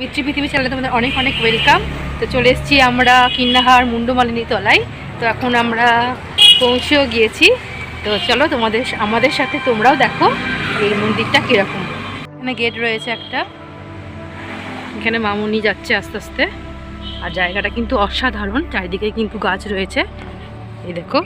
বিত্রি পৃথিবী চ্যানেলে তোমাদের অনেক অনেক ওয়েলকাম তো চলে এসেছি আমরা কিন্নাহার মুন্ডমালিনী তলায়। তো এখন আমরা পৌঁছেও গিয়েছি। তো চলো তোমাদের, আমাদের সাথে তোমরাও দেখো এই মন্দিরটা কীরকম। এখানে গেট রয়েছে একটা। এখানে মামুনি যাচ্ছে আস্তে আস্তে। আর জায়গাটা কিন্তু অসাধারণ চারিদিকে কিন্তু গাছ রয়েছে। এই দেখো।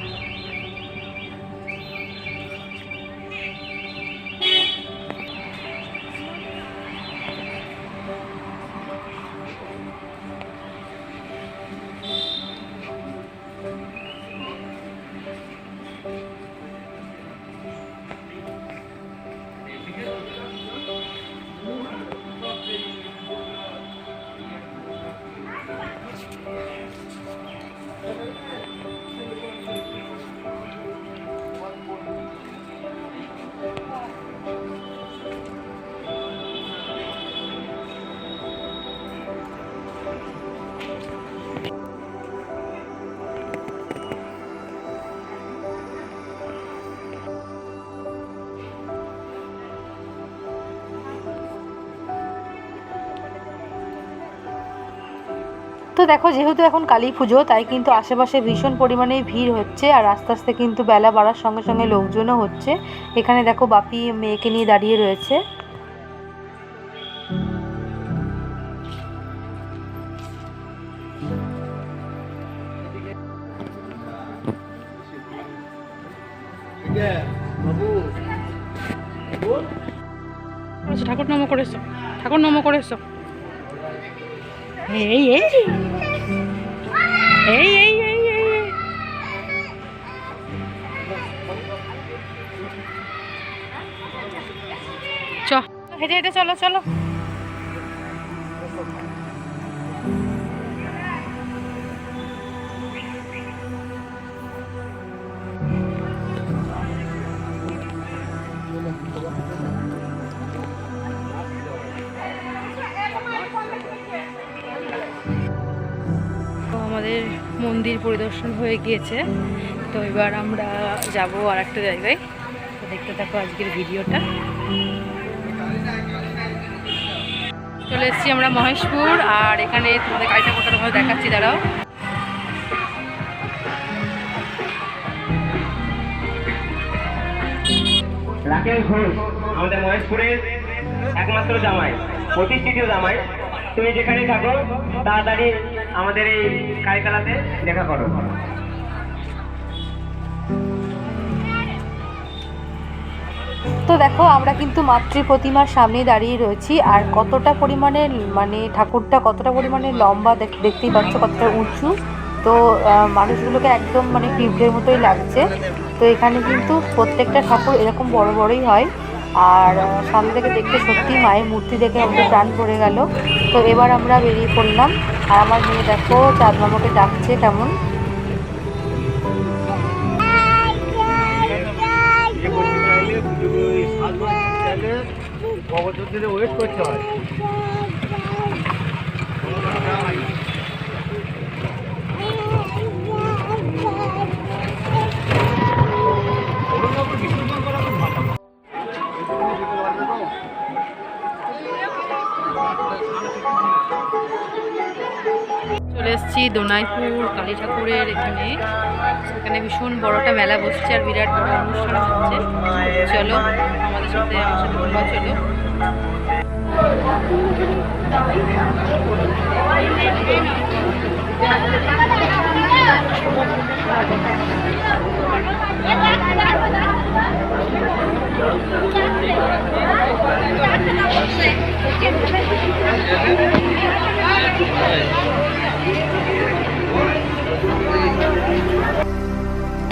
তো দেখো যেহেতু এখন কালী পুজো তাই কিন্তু আশেপাশে ভীষণ পরিমাণে ভিড় হচ্ছে আর আস্তে আস্তে কিন্তু বেলা বাড়ার সঙ্গে সঙ্গে লোকজনও হচ্ছে। এখানে দেখো বাপি মেয়েকে নিয়ে দাঁড়িয়ে রয়েছে। আচ্ছা, ঠাকুর নম করেছ। ঠাকুর নম করেছ। এই এই এই এই এই চ। হেঁটে হেঁটে চলো চলো। মন্দির পরিদর্শন হয়ে গিয়েছে। তো এবার আমরা যাব আর একটা জায়গায়। তো দেখতে থাকো আজকের ভিডিওটা। চলে এসেছি আমরা মহেশপুর, আর এখানে তোমাদের গাড়িটা কোথাও তোমাদের দেখাচ্ছি, দাঁড়াও। আমাদের মহেশপুরের একমাত্র জামাই, প্রতিষ্ঠিত জামাই। তুমি যেখানে থাকো, তাড়াতাড়ি আমাদের এই কারিকালাতে দেখা করো। তো দেখো, আমরা কিন্তু মাতৃ প্রতিমার সামনে দাঁড়িয়ে রয়েছি, আর কতটা পরিমাণে মানে ঠাকুরটা কতটা পরিমাণে লম্বা দেখ- দেখতেই পাচ্ছ কতটা উঁচু। তো মানুষগুলোকে একদম মানে পিঁপড়ের মতোই লাগছে। তো এখানে কিন্তু প্রত্যেকটা ঠাকুর এরকম বড় বড়ই হয়। আর সামনে থেকে দেখতে সত্যি মায়ের মূর্তি দেখে আমাদের প্রাণ পড়ে গেল। তো এবার আমরা বেরিয়ে পড়লাম। আর আমার মেয়ে দেখো, চাঁদ মামাকে ডাকছে কেমন। ওয়েট করতে হয়। চলে এসেছি দোনাইপুর কালী ঠাকুরের এখানে। এখানে ভীষণ বড়টা মেলা বসছে আর বিরাট বড় অনুষ্ঠান হচ্ছে। চলো, আমাদের সাথে, আমার সাথে তোমরাও চলো।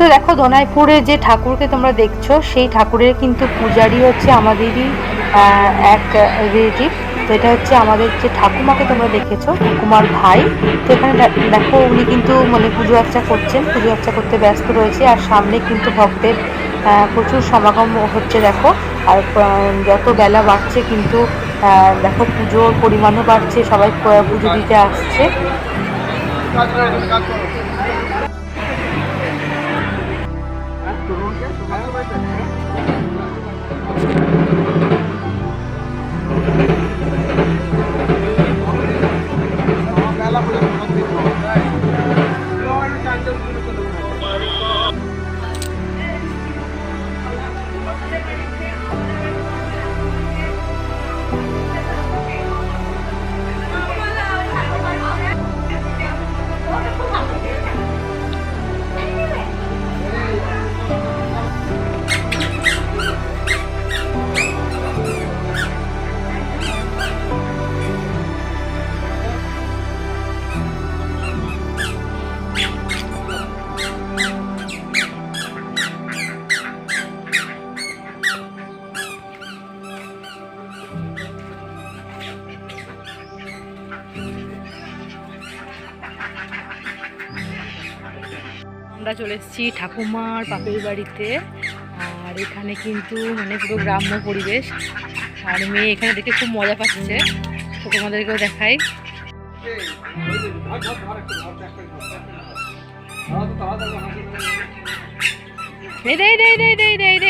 তো দেখো দোনাইপুরে যে ঠাকুরকে তোমরা দেখছ, সেই ঠাকুরের কিন্তু পূজারি হচ্ছে আমাদেরই এক রিলেটিভ। তো এটা হচ্ছে আমাদের যে ঠাকুমাকে তোমরা দেখেছ, ঠাকুমার ভাই। তো এখানে দেখো উনি কিন্তু মানে পুজো আর্চা করছেন, পুজো আর্চা করতে ব্যস্ত রয়েছে। আর সামনে কিন্তু ভক্তের প্রচুর সমাগম হচ্ছে দেখো। আর যত বেলা বাড়ছে কিন্তু দেখো পুজোর পরিমাণও বাড়ছে, সবাই পুজো দিতে আসছে। Thank you. আমরা চলে এসেছি ঠাকুমার বাপের বাড়িতে। আর এখানে কিন্তু মানে পুরো গ্রাম্য পরিবেশ। আর মেয়ে এখানে দেখে খুব মজা পাচ্ছে। তো তোমাদেরকেও দেখাই।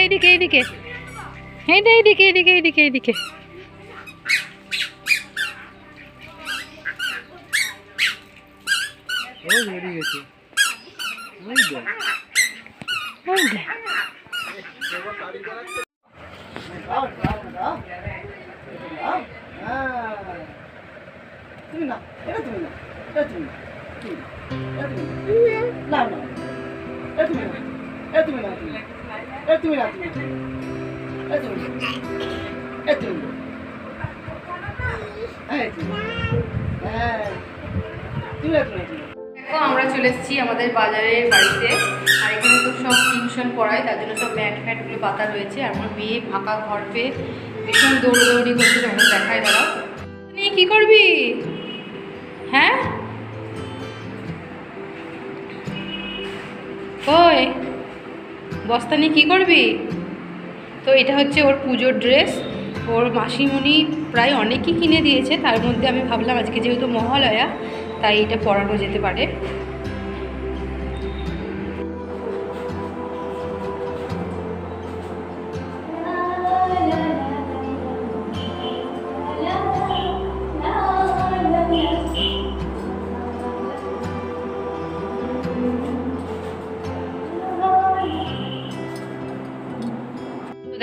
এইদিকে এইদিকে তুমি না এটা তুমি না। এটা তুমি না না না এটা তুমি না এটা তুমি না তুমি। এটা তুমি না তুমি। এটা তুমি এটা তুমি। হ্যাঁ তুমি না তুমি আমরা চলে এসেছি আমাদের বাজারের বাড়িতে। আর এখানে তো সব টিউশন পড়ায়, তার জন্য সব ম্যাট ফ্যাটগুলো পাতা রয়েছে। আর আমার মেয়ে ফাঁকা ঘর পেয়ে ভীষণ দৌড়দৌড়ি করছে তখন দেখায় দাঁড়াও নিয়ে কী করবি? হ্যাঁ? ওই বস্তা নিয়ে কী করবি? তো এটা হচ্ছে ওর পুজোর ড্রেস। ওর মাসিমণি প্রায় অনেকই কিনে দিয়েছে। তার মধ্যে আমি ভাবলাম, আজকে যেহেতু মহালয়া তাই এটা পরানো যেতে পারে।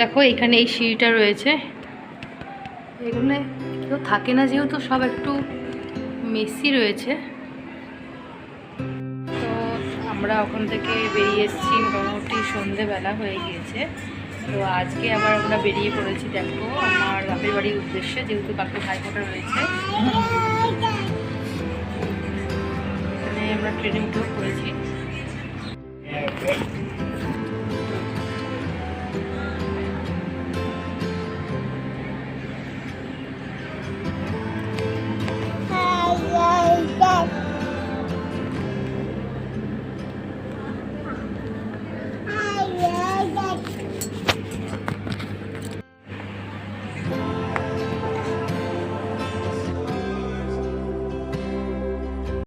দেখো, এখানে এই সিঁড়িটা রয়েছে। এগুলো কেউ থাকে না যেহেতু সব একটু মেসি রয়েছে। তো আমরা ওখান থেকে বেরিয়ে এসেছি, মোটামুটি সন্ধেবেলা হয়ে গিয়েছে। তো আজকে আবার আমরা বেরিয়ে পড়েছি, দেখো, আমার বাপের বাড়ির উদ্দেশ্যে, যেহেতু কালকে ভাইফোঁটা রয়েছে। আমরা ট্রেনে উঠেও পড়েছি।